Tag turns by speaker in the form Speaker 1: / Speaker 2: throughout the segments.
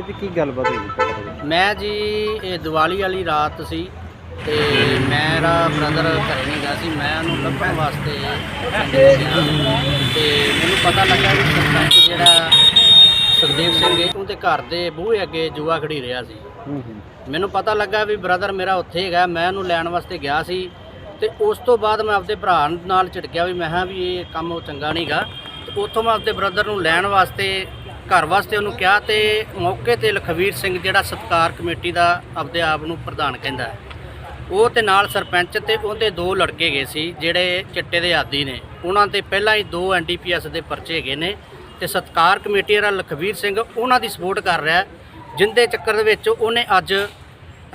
Speaker 1: ਤੇ ਕੀ ਗੱਲਬਾਤ ਹੋਈ? ਪਤਾ ਲੱਗਾ
Speaker 2: ਮੈਂ ਜੀ ਇਹ ਦੀਵਾਲੀ ਵਾਲੀ ਰਾਤ ਸੀ ਤੇ ਮੇਰਾ ਬ੍ਰਦਰ ਘਰੇ ਨਹੀਂ ਗਿਆ ਸੀ ਮੈਂ ਉਹਨੂੰ ਲੱਭਣ ਵਾਸਤੇ ਗਿਆ ਤੇ ਮੈਨੂੰ ਪਤਾ ਲੱਗਾ ਵੀ ਸਰਪੰਚ ਜਿਹੜਾ ਸੁਖਦੇਵ ਸਿੰਘ ਹੈ ਉਹਦੇ ਘਰ ਦੇ ਬੂਹੇ ਅੱਗੇ ਜੂਆ ਖੜੀ ਰਿਹਾ ਸੀ।
Speaker 1: ਹੂੰ ਹੂੰ।
Speaker 2: ਮੈਨੂੰ ਪਤਾ ਲੱਗਾ ਵੀ ਬ੍ਰਦਰ ਮੇਰਾ ਉੱਥੇ ਹੈਗਾ ਮੈਂ ਉਹਨੂੰ ਲੈਣ ਵਾਸਤੇ ਗਿਆ ਸੀ। ਤੇ ਉਸ ਤੋਂ ਬਾਅਦ ਮੈਂ ਆਪਦੇ ਭਰਾ ਨਾਲ ਝਿੜਕਿਆ ਵੀ ਮੈਂ ਕਿਹਾ ਵੀ ਇਹ ਕੰਮ ਉਹ ਚੰਗਾ ਨਹੀਂਗਾ ਤੇ ਉੱਥੋਂ ਮੈਂ ਆਪਦੇ ਬ੍ਰਦਰ ਨੂੰ ਲੈਣ ਵਾਸਤੇ ਘਰ ਵਾਸਤੇ ਉਹਨੂੰ ਕਿਹਾ ਤੇ ਮੌਕੇ ਤੇ ਲਖਵੀਰ ਸਿੰਘ ਜਿਹੜਾ ਸਤਕਾਰ ਕਮੇਟੀ ਦਾ ਆਪਦੇ ਆਪ ਨੂੰ ਪ੍ਰਧਾਨ ਕਹਿੰਦਾ ਉਹ ਤੇ ਨਾਲ ਸਰਪੰਚ ਤੇ ਉਹਦੇ ਦੋ ਲੜਕੇ ਗਏ ਸੀ ਜਿਹੜੇ ਚਿੱਟੇ ਦੇ ਆਦੀ ਨੇ। ਉਹਨਾਂ ਤੇ ਪਹਿਲਾਂ ਹੀ ਦੋ ਐਨਡੀਪੀਐਸ ਦੇ ਪਰਚੇ ਹੈਗੇ ਨੇ ਤੇ ਸਤਕਾਰ ਕਮੇਟੀ ਦਾ ਲਖਵੀਰ ਸਿੰਘ ਉਹਨਾਂ ਦੀ ਸਪੋਰਟ ਕਰ ਰਿਹਾ ਹੈ, ਜਿੰਦੇ ਚੱਕਰ ਦੇ ਵਿੱਚ ਉਹਨੇ ਅੱਜ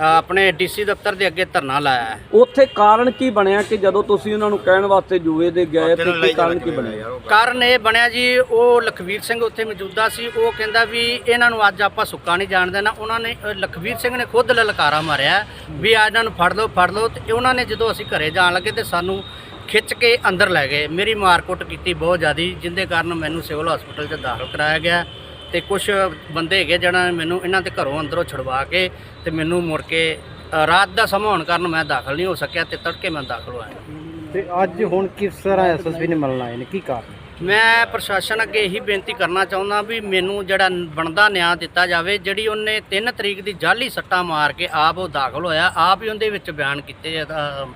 Speaker 2: ਆਪਣੇ ਡੀਸੀ ਦਫ਼ਤਰ ਦੇ ਅੱਗੇ ਧਰਨਾ ਲਾਇਆ ਹੈ।
Speaker 3: ਉੱਥੇ ਕਾਰਨ ਕੀ ਬਣਿਆ ਕਿ ਜਦੋਂ ਤੁਸੀਂ ਉਹਨਾਂ ਨੂੰ ਕਹਿਣ ਵਾਸਤੇ ਜੂਏ ਦੇ ਗਏ ਤੇ ਕੀ ਕਾਰਨ ਕੀ ਬਣਿਆ?
Speaker 2: ਕਾਰਨ ਇਹ ਬਣਿਆ ਜੀ ਉਹ ਲਖਵੀਰ ਸਿੰਘ ਉੱਥੇ ਮੌਜੂਦਾ ਸੀ ਉਹ ਕਹਿੰਦਾ ਵੀ ਇਹਨਾਂ ਨੂੰ ਅੱਜ ਆਪਾਂ ਸੁੱਕਾ ਨਹੀਂ ਜਾਣ ਦੇਣਾ। ਉਹਨਾਂ ਨੇ ਲਖਵੀਰ ਸਿੰਘ ਨੇ ਖੁਦ ਲਲਕਾਰਾ ਮਾਰਿਆ ਵੀ ਆ ਇਹਨਾਂ ਨੂੰ ਫੜ ਲਓ ਫੜ ਲਓ। ਤੇ ਉਹਨਾਂ ਨੇ ਜਦੋਂ ਅਸੀਂ ਘਰੇ ਜਾਣ ਲੱਗੇ ਤੇ ਸਾਨੂੰ ਖਿੱਚ ਕੇ ਅੰਦਰ ਲੈ ਗਏ। ਮੇਰੀ ਮਾਰਕੁੱਟ ਕੀਤੀ ਬਹੁਤ ਜ਼ਿਆਦੀ ਜਿੰਦੇ ਕਾਰਨ ਮੈਨੂੰ ਸਿਵਲ ਹਸਪੀਟਲ 'ਚ ਦਾਖਲ ਕਰਾਇਆ ਗਿਆ। ਤੇ ਕੁਝ ਬੰਦੇ ਹੈਗੇ ਜਿਹਨਾਂ ਨੇ ਮੈਨੂੰ ਇਹਨਾਂ ਦੇ ਘਰੋਂ ਅੰਦਰੋਂ ਛੁਡਵਾ ਕੇ ਤੇ ਮੈਨੂੰ ਮੁੜ ਕੇ ਅ, ਰਾਤ ਦਾ ਸਮਾਂ ਹੋਣ ਕਾਰਨ ਮੈਂ ਦਾਖਲ ਨਹੀਂ ਹੋ ਸਕਿਆ ਤੇ ਤੜਕੇ ਮੈਂ ਦਾਖਲ ਹੋਇਆ।
Speaker 1: ਤੇ ਅੱਜ ਹੁਣ ਕਿਸ ਤਰ੍ਹਾਂ ਐਸਐਸਪੀ ਨੇ ਮਿਲਣ ਆਏ ਨੇ ਕੀ ਕਾਰਨ?
Speaker 2: ਮੈਂ ਪ੍ਰਸ਼ਾਸਨ ਅੱਗੇ ਇਹੀ ਬੇਨਤੀ ਕਰਨਾ ਚਾਹੁੰਦਾ ਵੀ ਮੈਨੂੰ ਜਿਹੜਾ ਬਣਦਾ ਨਿਆਂ ਦਿੱਤਾ ਜਾਵੇ ਜਿਹੜੀ ਉਹਨੇ 3 ਤਰੀਕ ਦੀ ਜਾਲੀ ਸੱਟਾ ਮਾਰ ਕੇ ਆਪ ਉਹ ਦਾਖਲ ਹੋਇਆ ਆਪ ਹੀ ਉਹਦੇ ਵਿੱਚ ਬਿਆਨ ਕੀਤੇ ਅ,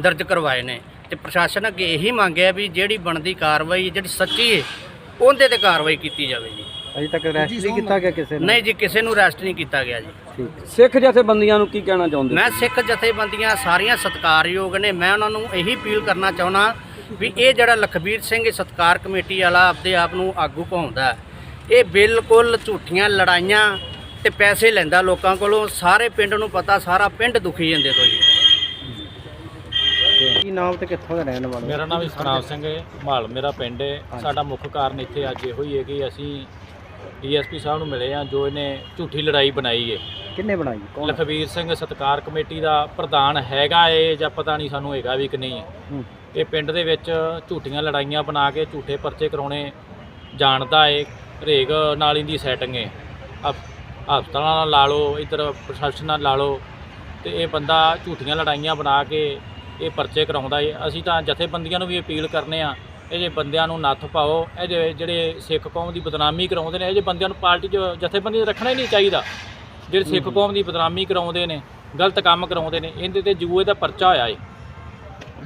Speaker 2: ਦਰਜ ਕਰਵਾਏ ਨੇ। ਤੇ ਪ੍ਰਸ਼ਾਸਨ ਅੱਗੇ ਇਹੀ ਮੰਗਿਆ ਵੀ ਜਿਹੜੀ ਬਣਦੀ ਕਾਰਵਾਈ ਜਿਹੜੀ ਸੱਚੀ ਹੈ ਉਹਦੇ ਤੇ ਕਾਰਵਾਈ ਕੀਤੀ ਜਾਵੇ ਜੀ।
Speaker 1: ਅਜੇ ਤੱਕ ਅਰੈਸਟ ਨਹੀਂ ਕੀਤਾ ਗਿਆ ਕਿਸੇ ਨੂੰ?
Speaker 2: ਨਹੀਂ ਜੀ ਕਿਸੇ ਨੂੰ ਅਰੈਸਟ ਨਹੀਂ ਕੀਤਾ ਗਿਆ ਜੀ।
Speaker 1: ਠੀਕ।
Speaker 3: ਸਿੱਖ ਜਥੇਬੰਦੀਆਂ ਨੂੰ ਕੀ ਕਹਿਣਾ ਚਾਹੁੰਦੇ
Speaker 2: ਮੈਂ ਸਿੱਖ ਜਥੇਬੰਦੀਆਂ ਸਾਰੀਆਂ ਸਤਿਕਾਰਯੋਗ ਨੇ। ਮੈਂ ਉਹਨਾਂ ਨੂੰ ਇਹੀ ਅਪੀਲ ਕਰਨਾ ਚਾਹੁੰਦਾ ਵੀ ਇਹ ਜਿਹੜਾ ਲਖਬੀਰ ਸਿੰਘ ਇਹ ਸਤਕਾਰ ਕਮੇਟੀ ਵਾਲਾ ਆਪਦੇ ਆਪ ਨੂੰ ਆਗੂ ਕਹਾਉਂਦਾ ਇਹ ਬਿਲਕੁਲ ਝੂਠੀਆਂ ਲੜਾਈਆਂ ਤੇ ਪੈਸੇ ਲੈਂਦਾ ਲੋਕਾਂ ਕੋਲੋਂ। ਸਾਰੇ ਪਿੰਡ ਨੂੰ ਪਤਾ ਸਾਰਾ ਪਿੰਡ ਦੁਖੀ ਜਾਂਦੇ ਤੋਂ ਜੀ।
Speaker 1: ਕੀ ਨਾਮ ਤੇ ਕਿੱਥੋਂ ਦਾ ਰਹਿਣ ਵਾਲੇ?
Speaker 4: ਮੇਰਾ ਨਾਮ ਸਤਨਾਮ ਸਿੰਘ ਹੈ। ਮਾਲ ਮੇਰਾ ਪਿੰਡ ਹੈ। ਸਾਡਾ ਮੁੱਖ ਕਾਰਨ ਇੱਥੇ ਅੱਜ ਇਹੋ ਹੀ ਹੈ ਕਿ ਅਸੀਂ ਡੀਐਸਪੀ ਸਾਹਿਬ ਨੂੰ ਮਿਲੇ ਆ ਜੋ ਇਹਨੇ ਝੂਠੀ ਲੜਾਈ ਬਣਾਈ ਹੈ
Speaker 1: ਕਿੰਨੇ ਬਣਾਈ? ਕੌਣ?
Speaker 4: ਲਖਵੀਰ ਸਿੰਘ ਸਤਕਾਰ ਕਮੇਟੀ ਦਾ ਪ੍ਰਧਾਨ ਹੈਗਾ ਏ ਜਾਂ ਪਤਾ ਨਹੀਂ ਸਾਨੂੰ ਹੈਗਾ ਵੀ ਕਿ ਨਹੀਂ।
Speaker 1: ਹੂੰ।
Speaker 4: ਇਹ ਪਿੰਡ ਦੇ ਵਿੱਚ ਝੂਠੀਆਂ ਲੜਾਈਆਂ ਬਣਾ ਕੇ ਝੂਠੇ ਪਰਚੇ ਕਰਾਉਣੇ ਜਾਣਦਾ ਏ ਹਰੇਕ ਨਾਲ ਇਹਦੀ ਸੈਟਿੰਗ ਏ। ਹਸ- ਹਸਪਤਾਲਾਂ ਨਾਲ ਲਾ ਲਓ ਇੱਧਰ ਪ੍ਰਸ਼ਾਸਨ ਨਾਲ ਲਾ ਲਓ ਤੇ ਇਹ ਬੰਦਾ ਝੂਠੀਆਂ ਲੜਾਈਆਂ ਬਣਾ ਕੇ ਇਹ ਪਰਚੇ ਕਰਾਉਂਦਾ ਏ। ਅਸੀਂ ਤਾਂ ਜਥੇਬੰਦੀਆਂ ਨੂੰ ਵੀ ਅਪੀਲ ਕਰਨੇ ਆ ਇਹ ਜੇ ਬੰਦਿਆਂ ਨੂੰ ਨੱਥ ਪਾਓ ਇਹ ਜੇ ਜਿਹੜੇ ਸਿੱਖ ਕੌਮ ਦੀ ਬਦਨਾਮੀ ਕਰਾਉਂਦੇ ਨੇ ਇਹ ਜੇ ਬੰਦਿਆਂ ਨੂੰ ਪਾਰਟੀ 'ਚ ਜਥੇਬੰਦੀ 'ਚ ਰੱਖਣਾ ਹੀ ਨਹੀਂ ਚਾਹੀਦਾ। ਜਿਹੜੇ ਸਿੱਖ ਕੌਮ ਦੀ ਬਦਨਾਮੀ ਕਰਾਉਂਦੇ ਨੇ ਗਲਤ ਕੰਮ ਕਰਾਉਂਦੇ ਨੇ ਇਹਦੇ ਤੇ ਜੂਏ ਦਾ ਪਰਚਾ ਹੋਇਆ ਏ।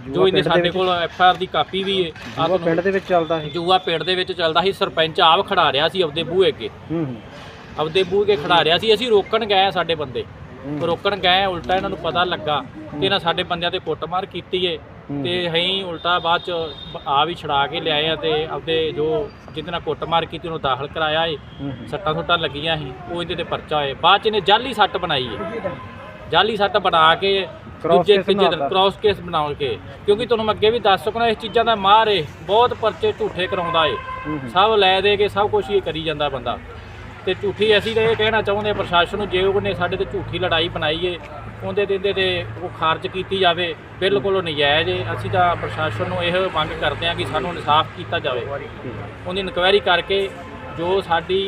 Speaker 4: ਜੋ ਇਹਨੇ ਸਾਡੇ ਕੋਲ ਐਫ ਆਰ ਦੀ ਕਾਪੀ ਵੀ ਏ। ਆਹ
Speaker 1: ਜੂਆ ਪਿੰਡ ਦੇ ਵਿੱਚ ਚੱਲਦਾ ਹੈ
Speaker 4: ਜੂਆ ਪਿੰਡ ਦੇ ਵਿੱਚ ਚੱਲਦਾ ਸੀ। ਸਰਪੰਚ ਆਪ ਖੜਾ ਰਿਹਾ ਸੀ ਆਪਦੇ ਬੂਹੇ ਅੱਗੇ। ਆਪਦੇ ਬੂਹੇ ਅੱਗੇ ਖੜਾ ਰਿਹਾ ਸੀ। ਅਸੀਂ ਰੋਕਣ ਗਏ ਸਾਡੇ ਬੰਦੇ। ਰੋਕਣ ਗਏ ਉਲਟਾ ਇਹਨਾਂ ਨੂੰ ਪਤਾ ਲੱਗਾ ਤੇ ਇਹਨਾਂ ਸਾਡੇ ਬੰਦਿਆਂ ਤੇ ਕੁੱਟਮਾਰ ਕੀਤੀ ਏ। ਤੇ ਅਸੀਂ ਉਲਟਾ ਬਾਅਦ ਚ ਆ ਵੀ ਛੜਾ ਕੇ ਲਿਆਏ ਆ ਤੇ ਆਪਦੇ ਜੋ ਜਿਹਦੇ ਨਾਲ ਕੁੱਟਮਾਰ ਕੀਤੀ ਉਹਨੂੰ ਦਾਖਲ ਕਰਾਇਆ ਏ। ਸੱਟਾਂ ਸੁੱਟਾਂ ਲੱਗੀਆਂ ਸੀ ਉਹ ਇਹਦੇ ਤੇ ਪਰਚਾ ਹੋਏ ਬਾਅਦ ਚ ਇਹਨੇ ਜਾਲੀ ਸੱਟ ਬਣਾਈ ਏ। ਜਾਲੀ ਸੱਟ ਬਣਾ ਕੇ ਦੂਜੇ ਤੀਜੇ ਦਿਨ। ਕ੍ਰਾਸ ਕੇਸ ਬਣਾ ਕੇ। ਕਿਉਂਕਿ ਤੁਹਾਨੂੰ ਮੈਂ ਅੱਗੇ ਵੀ ਦੱਸ ਸਕਣਾ ਇਸ ਚੀਜ਼ਾਂ ਦਾ ਮਾਰ ਏ। ਬਹੁਤ ਪਰਚੇ ਝੂਠੇ ਕਰਾਉਂਦਾ ਏ। ਸਭ ਲੈ ਦੇ ਕੇ ਸਭ ਕੁਝ ਹੀ ਕਰੀ ਜਾਂਦਾ ਬੰਦਾ। ਤੇ ਝੂਠੀ ਅਸੀਂ ਤਾਂ ਇਹ ਕਹਿਣਾ ਚਾਹੁੰਦੇ ਹਾਂ, ਪ੍ਰਸ਼ਾਸਨ ਨੂੰ ਜੇ ਉਹਨੇ ਸਾਡੇ ਤੇ ਝੂਠੀ ਲੜਾਈ ਬਣਾਈ ਏ, ਉਹਦੇ ਤੇ ਇਹਦੇ ਤੇ ਉਹ ਖਾਰਜ ਕੀਤੀ ਜਾਵੇ, ਬਿਲਕੁਲ ਉਹ ਨਜਾਇਜ਼ ਏ। ਅਸੀਂ ਤਾਂ ਪ੍ਰਸ਼ਾਸਨ ਨੂੰ ਇਹ ਮੰਗ ਕਰਦੇ ਹਾਂ ਕਿ ਸਾਨੂੰ ਇਨਸਾਫ ਕੀਤਾ ਜਾਵੇ। ਉਹਦੀ ਇਨਕੁਆਇਰੀ ਕਰਕੇ ਜੋ ਸਾਡੀ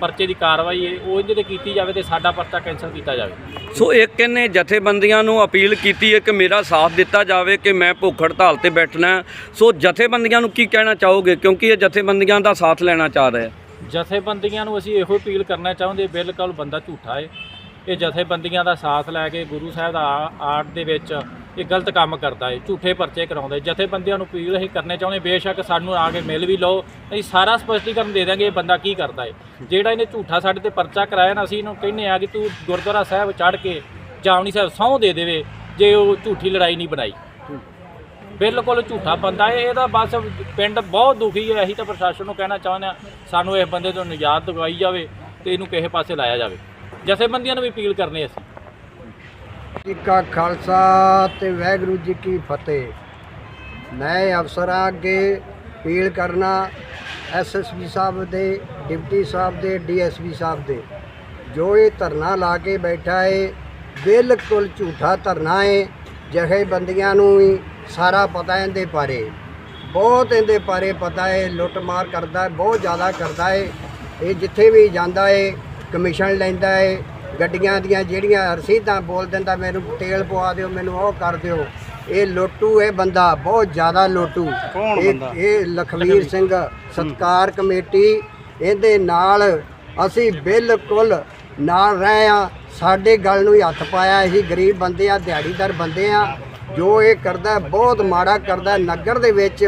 Speaker 4: ਪਰਚੇ ਦੀ ਕਾਰਵਾਈ ਏ, ਉਹ ਇਹਦੇ ਤੇ ਕੀਤੀ ਜਾਵੇ ਤੇ ਸਾਡਾ ਪਰਚਾ ਕੈਂਸਲ ਕੀਤਾ ਜਾਵੇ।
Speaker 3: ਸੋ ਇੱਕ ਇਹਨੇ ਜਥੇਬੰਦੀਆਂ ਨੂੰ ਅਪੀਲ ਕੀਤੀ ਹੈ ਕਿ ਮੇਰਾ ਸਾਥ ਦਿੱਤਾ ਜਾਵੇ ਕਿ ਮੈਂ ਭੁੱਖ ਹੜਤਾਲ ਤੇ ਬੈਠਣਾ। ਸੋ ਜਥੇਬੰਦੀਆਂ ਨੂੰ ਕੀ ਕਹਿਣਾ ਚਾਹੋਗੇ? ਕਿਉਂਕਿ ਇਹ ਜਥੇਬੰਦੀਆਂ ਦਾ ਸਾਥ ਲੈਣਾ ਚਾਹ ਰਿਹਾ।
Speaker 4: ਜਥੇਬੰਦੀਆਂ ਨੂੰ ਅਸੀਂ ਇਹੋ ਅਪੀਲ ਕਰਨਾ ਚਾਹੁੰਦੇ ਬਿਲਕੁਲ ਬੰਦਾ ਝੂਠਾ ਏ। ਇਹ ਜਥੇਬੰਦੀਆਂ ਦਾ ਸਾਥ ਲੈ ਕੇ ਗੁਰੂ ਸਾਹਿਬ ਦਾ ਆਰਟ ਦੇ ਵਿੱਚ ਇਹ ਗਲਤ ਕੰਮ ਕਰਦਾ ਏ, ਝੂਠੇ ਪਰਚੇ ਕਰਾਉਂਦਾ ਜਥੇਬੰਦੀਆਂ ਨੂੰ ਅਪੀਲ ਅਸੀਂ ਕਰਨੇ ਚਾਹੁੰਦੇ ਬੇਸ਼ੱਕ ਸਾਨੂੰ ਆ ਕੇ ਮਿਲ ਵੀ ਲਓ। ਅਸੀਂ ਸਾਰਾ ਸਪਸ਼ਟੀਕਰਨ ਦੇ ਦਾਂਗੇ ਇਹ ਬੰਦਾ ਕੀ ਕਰਦਾ ਏ। ਜਿਹੜਾ ਇਹਨੇ ਝੂਠਾ ਸਾਡੇ ਤੇ ਪਰਚਾ ਕਰਾਇਆ ਨਾ, ਅਸੀਂ ਇਹਨੂੰ ਕਹਿੰਨੇ ਆ ਕਿ ਤੂੰ ਗੁਰਦੁਆਰਾ ਸਾਹਿਬ ਚੜ੍ਹ ਕੇ ਜਾਵਣੀ ਸਾਹਿਬ ਸਹੁੰ ਦੇ ਦੇਵੇ, ਜੇ ਉਹ ਝੂਠੀ ਲੜਾਈ ਨਹੀਂ ਬਣਾਈ। ਬਿਲਕੁਲ ਝੂਠਾ ਬੰਦਾ ਹੈ ਇਹਦਾ ਬਸ ਪਿੰਡ ਬਹੁਤ ਦੁਖੀ ਹੈ। ਅਸੀਂ ਤਾਂ ਪ੍ਰਸ਼ਾਸਨ ਨੂੰ ਕਹਿਣਾ ਚਾਹੁੰਦੇ ਹਾਂ, ਸਾਨੂੰ ਇਸ ਬੰਦੇ ਤੋਂ ਨਿਜਾਤ ਦਿਵਾਈ ਜਾਵੇ ਤੇ ਇਹਨੂੰ ਕਿਸੇ ਪਾਸੇ ਲਾਇਆ ਜਾਵੇ। ਜਥੇਬੰਦੀਆਂ ਨੂੰ ਵੀ ਅਪੀਲ ਕਰਨੀ ਅਸੀਂ।
Speaker 5: ਜੀ ਕਾ ਖਾਲਸਾ ਤੇ ਵਾਹਿਗੁਰੂ ਜੀ ਕੀ ਫਤਿਹ। ਮੈਂ ਅਫਸਰਾਂ ਅੱਗੇ ਅਪੀਲ ਕਰਨਾ ਐਸਐਸਪੀ ਸਾਹਿਬ ਦੇ, ਡਿਪਟੀ ਸਾਹਿਬ ਦੇ ਡੀਐਸਪੀ ਸਾਹਿਬ ਦੇ। ਜੋ ਇਹ ਧਰਨਾ ਲਾ ਕੇ ਬੈਠਾ ਏ, ਬਿਲਕੁਲ ਝੂਠਾ ਧਰਨਾ ਏ, ਜਥੇਬੰਦੀਆਂ ਨੂੰ ਵੀ ਸਾਰਾ ਪਤਾ ਇਹਦੇ ਬਾਰੇ। ਬਹੁਤ ਇਹਦੇ ਬਾਰੇ ਪਤਾ ਏ ਲੁੱਟਮਾਰ ਕਰਦਾ ਹੈ ਬਹੁਤ ਜ਼ਿਆਦਾ ਕਰਦਾ ਏ ਇਹ ਜਿੱਥੇ ਵੀ ਜਾਂਦਾ ਏ ਕਮਿਸ਼ਨ ਲੈਂਦਾ ਏ ਗੱਡੀਆਂ ਦੀਆਂ ਜਿਹੜੀਆਂ ਰਸੀਦਾਂ ਬੋਲ ਦਿੰਦਾ ਮੈਨੂੰ ਤੇਲ ਪਵਾ ਦਿਓ ਮੈਨੂੰ ਉਹ ਕਰ ਦਿਓ। ਇਹ ਲੋਟੂ ਇਹ ਬੰਦਾ ਬਹੁਤ ਜ਼ਿਆਦਾ ਲੋਟੂ। ਇਹ-? ਇਹ ਲਖਵੀਰ ਸਿੰਘ ਸਤਕਾਰ ਕਮੇਟੀ ਇਹਦੇ ਨਾਲ ਅਸੀਂ ਬਿਲਕੁਲ ਨਾਲ ਰਹੇ ਆ ਸਾਡੇ ਗੱਲ ਨੂੰ ਹੀ ਹੱਥ ਪਾਇਆ ਅਸੀਂ ਗਰੀਬ ਬੰਦੇ ਆ ਦਿਹਾੜੀਦਾਰ ਬੰਦੇ ਆ ਜੋ ਇਹ ਕਰਦਾ ਬਹੁਤ ਮਾੜਾ ਕਰਦਾ। ਨਗਰ ਦੇ ਵਿੱਚ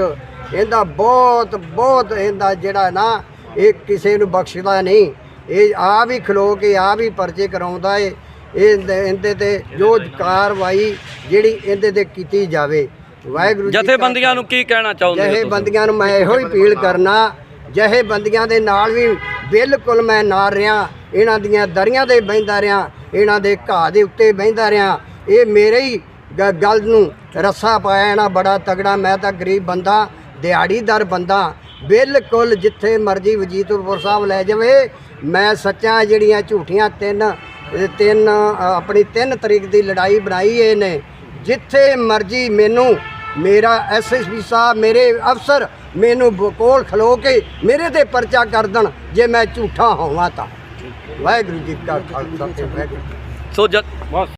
Speaker 5: ਇਹਦਾ ਬਹੁਤ ਬਹੁਤ ਇਹਦਾ ਜਿਹੜਾ ਨਾ ਇਹ ਕਿਸੇ ਨੂੰ ਬਖਸ਼ਦਾ ਨਹੀਂ ਇਹ ਆ ਵੀ ਖਲੋ ਕੇ ਆ ਵੀ ਪਰਚੇ ਕਰਾਉਂਦਾ ਏ ਇਹ ਇਹਦੇ- ਤੇ ਜੋ ਕਾਰਵਾਈ ਜਿਹੜੀ ਇਹਦੇ ਤੇ ਕੀਤੀ ਜਾਵੇ ਵਾਹਿਗੁਰੂ
Speaker 3: ਜਥੇਬੰਦੀਆਂ ਨੂੰ ਕੀ ਕਹਿਣਾ ਚਾਹੁੰਦੇ ਹੋ
Speaker 5: ਜਹੇ
Speaker 3: ਤੁਸੀਂ?
Speaker 5: ਬੰਦੀਆਂ ਨੂੰ ਮੈਂ ਇਹੋ ਹੀ ਅਪੀਲ ਕਰਨਾ ਜਹੇ ਬੰਦੀਆਂ ਦੇ ਨਾਲ ਵੀ ਬਿਲਕੁਲ ਮੈਂ ਨਾਲ ਰਿਆਂ ਇਹਨਾਂ ਦੀਆਂ ਦਰੀਆਂ ਦੇ ਬਹਿੰਦਾ ਰਿਆਂ ਇਹਨਾਂ ਦੇ ਘਾਹ ਦੇ ਉੱਤੇ ਬਹਿੰਦਾ ਰਿਆਂ ਇਹ ਮੇਰੇ ਹੀ ਗੱਲ ਨੂੰ ਰੱਸਾ ਪਾਇਆ ਨਾ ਬੜਾ ਤਗੜਾ ਮੈਂ ਤਾਂ ਗਰੀਬ ਬੰਦਾ ਦਿਹਾੜੀਦਾਰ ਬੰਦਾ ਬਿਲਕੁਲ ਜਿੱਥੇ ਮਰਜ਼ੀ ਵਜੀਦਪੁਰ ਸਾਹਿਬ ਲੈ ਜਾਵੇ ਮੈਂ ਸੱਚਾਂ ਜਿਹੜੀਆਂ ਝੂਠੀਆਂ ਤਿੰਨ ਇਹ ਤਿੰਨ ਆਪਣੀ 3 ਤਰੀਕ ਦੀ ਲੜਾਈ ਬਣਾਈ ਇਹਨੇ ਜਿੱਥੇ ਮਰਜ਼ੀ ਮੈਨੂੰ ਮੇਰਾ ਐਸਐਸਪੀ ਸਾਹਿਬ ਮੇਰੇ ਅਫਸਰ ਮੈਨੂੰ ਬ- ਕੋਲ ਖਲੋ ਕੇ ਮੇਰੇ ਤੇ ਪਰਚਾ ਕਰ ਦੇਣ ਜੇ ਮੈਂ ਝੂਠਾ ਹੋਵਾਂ ਤਾਂ। ਵਾਹਿਗੁਰੂ ਜੀ ਕਾ ਖਾਲਸਾ ਤੇ ਵਾਹਿਗੁਰੂ
Speaker 3: ਸੋ ਜਦ